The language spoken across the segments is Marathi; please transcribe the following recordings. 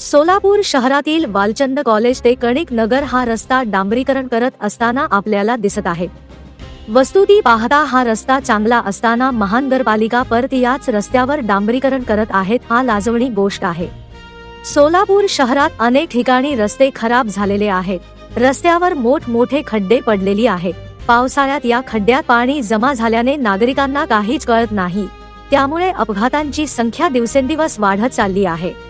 सोलापूर शहरातील बालचंद कॉलेज ते कणिक नगर हा रस्ता डांबरीकरण करत असताना आपल्याला दिसत आहे. वस्तुती पाहता हा रस्ता चांगला असताना महानगरपालिका परत याच रस्त्यावर डांबरीकरण करत आहेत हा लाजवणी गोष्ट आहे. सोलापूर शहरात अनेक ठिकाणी रस्ते खराब झालेले आहेत. रस्त्यावर मोठमोठे खड्डे पडलेली आहेत. पावसाळ्यात या खड्ड्यात पाणी जमा झाल्याने नागरिकांना काहीच कळत नाही. त्यामुळे अपघातांची संख्या दिवसेंदिवस वाढत चालली आहे.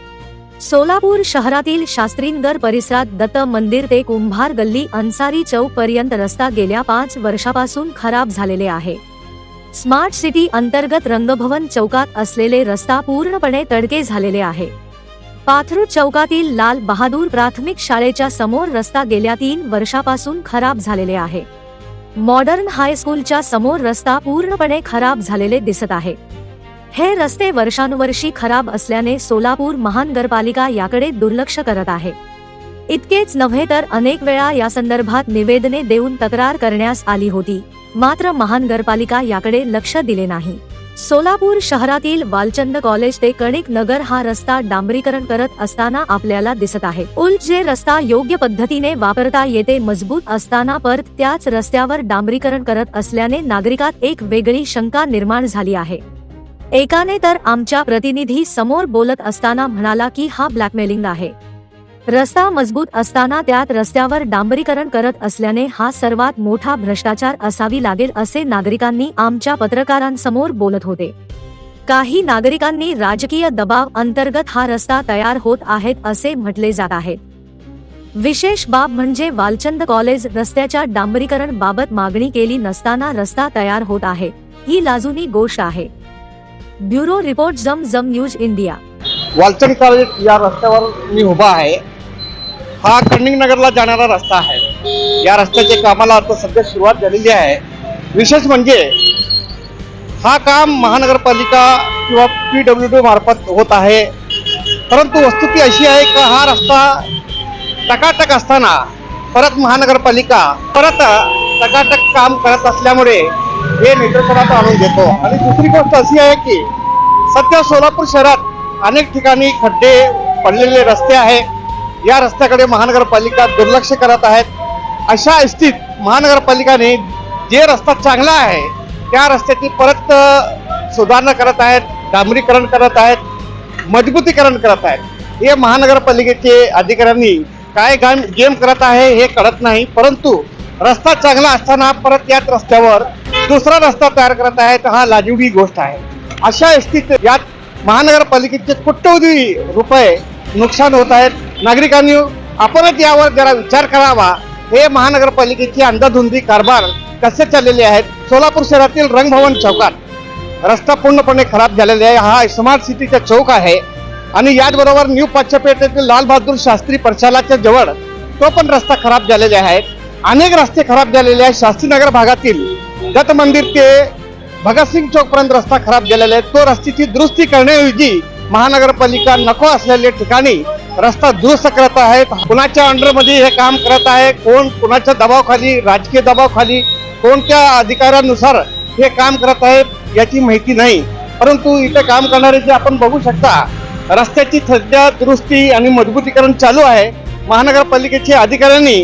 सोलापूर शहरातील शास्त्रीनगर परिसरात दत्त मंदिर ते कुंभार गल्ली अन्सारी चौक पर्यंत रस्ता गेल्या पाच वर्षापासून खराब झालेले आहे. स्मार्ट सिटी अंतर्गत रंगभवन चौकात असलेले रस्ता पूर्णपणे तडके झालेले आहे. पाथरूड चौकातील लाल बहादूर प्राथमिक शाळेच्या समोर रस्ता गेल्या तीन वर्षापासून खराब झालेले आहे. मॉडर्न हायस्कूलच्या समोर रस्ता पूर्णपणे खराब झालेले दिसत आहे. हे रस्ते वर्षानुवर्षी खराब असल्याने सोलापूर महानगरपालिका याकडे दुर्लक्ष करत आहे. इतकेच नव्हे तर अनेक वेळा या संदर्भात निवेदने देऊन तक्रार करण्यास आली होती. मात्र महानगरपालिका याकडे लक्ष दिले नाही. सोलापूर शहरातील बालचंद कॉलेज ते कणिक नगर हा रस्ता डांबरीकरण करत असताना आपल्याला दिसत आहे. उलट जे रस्ता योग्य पद्धतीने वापरता येते मजबूत असताना परत त्याच रस्त्यावर डांबरीकरण करत असल्याने नागरिकात एक वेगळी शंका निर्माण झाली आहे. एकाने तर आमच्या प्रतिनिधी समोर बोलत असताना म्हणाला की हा ब्लॅकमेलिंग आहे. रस्ता मजबूत असताना त्यात रस्त्यावर डांबरीकरण करत असल्याने हा सर्वात मोठा भ्रष्टाचार असावी लागेल असे नागरिकांनी आमच्या पत्रकारांसमोर बोलत होते. काही नागरिकांनी राजकीय दबाव अंतर्गत हा रस्ता तयार होत आहेत असे म्हटले जात आहे. विशेष बाब म्हणजे वालचंद कॉलेज रस्त्याच्या डांबरीकरण बाबत मागणी केली नसताना रस्ता तयार होत आहे. ही लाजुनी गोष्ट आहे. ब्युरो रिपोर्ट जम जम न्यूज इंडिया. वालचंद कॉलेज या रस्त्यावर मी उभा आहे. हा कर्णिंग नगरला जाणारा रस्ता आहे. या रस्त्याच्या कामाला आता सध्या सुरुवात झालेली आहे. विशेष म्हणजे हा काम महानगरपालिका किंवा पी डब्ल्यू डी मार्फत होत आहे. परंतु वस्तुती अशी आहे का हा रस्ता टकाटक असताना परत महानगरपालिका परत टकाटक काम करत असल्यामुळे हे निदर्शनात आणून देतो आणि दुसरी गोष्ट अशी आहे की सध्या सोलापूर शहरात अनेक ठिकाणी खड्डे पडलेले रस्ते आहे या रस्त्याकडे महानगरपालिका दुर्लक्ष करत आहेत. अशा स्थितीत महानगरपालिकाने जे रस्ता चांगला आहे त्या रस्त्याची परत सुधारणा करत आहेत डांबरीकरण करत आहेत मजबूतीकरण करत आहेत. हे महानगरपालिकेचे अधिकाऱ्यांनी काय गाम गेम करत आहे हे कळत नाही परंतु रस्ता चांगला असताना परत याच रस्त्यावर दुसरा रस्ता तयार करत आहेत हा लाजिवडी गोष्ट आहे. अशा स्थितीत यात महानगरपालिकेचे कोट्यवधी रुपये नुकसान होत आहेत. नागरिकांनी आपणच यावर जरा विचार करावा. हे महानगरपालिकेची अंदाधुंदी कारभार कसे चाललेले आहेत? सोलापूर शहरातील रंगभवन चौकात रस्ता पूर्णपणे खराब झालेला आहे. हा स्मार्ट सिटीचा चौक आहे. आणि याचबरोबर न्यू पाचपेठ येथील शास्त्री प्रशालाच्या जवळ तो पण रस्ता खराब झालेले आहेत अनेक रस्ते खराब झालेले आहेत. शास्त्रीनगर भागातील दत्त मंदिर ते भगतसिंग चौकपर्यंत रस्ता खराब झालेला आहे. तो रस्त्याची दुरुस्ती करण्याऐवजी महानगरपालिका नको असलेल्या ठिकाणी रस्ता दुरुस्त करत आहेत. कुणाच्या अंडरमध्ये हे काम करत आहे? कोण कुणाच्या दबावाखाली राजकीय दबावाखाली कोणत्या अधिकारानुसार हे काम करत आहेत याची माहिती नाही. परंतु इथे काम करणारे जे आपण बघू शकता रस्त्याची सध्या दुरुस्ती आणि मजबूतीकरण चालू आहे. महानगरपालिकेच्या अधिकाऱ्यांनी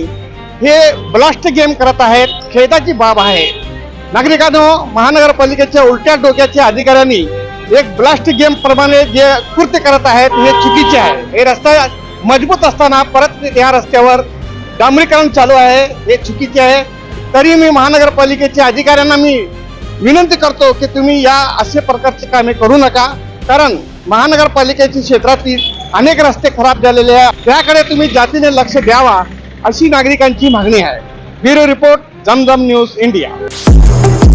हे ब्लास्ट गेम करत आहेत. खेदाची बाब आहे. नागरिकांनो महानगरपालिकेच्या उलट्या डोक्याच्या अधिकाऱ्यांनी एक ब्लास्ट गेम प्रमाणे जे कृत्य करत आहेत हे चुकीचे आहे. हे रस्ता मजबूत असताना परत या रस्त्यावर डांबरीकरण चालू आहे हे चुकीचे आहे. तरी मी महानगरपालिकेच्या अधिकाऱ्यांना मी विनंती करतो की तुम्ही या असे प्रकारचे कामे करू नका. कारण महानगरपालिकेच्या क्षेत्रातील अनेक रस्ते खराब झालेले आहे त्याकडे तुम्ही जातीने लक्ष द्यावा अशी नागरिकांची मागणी आहे. Bureau report Zamzam news India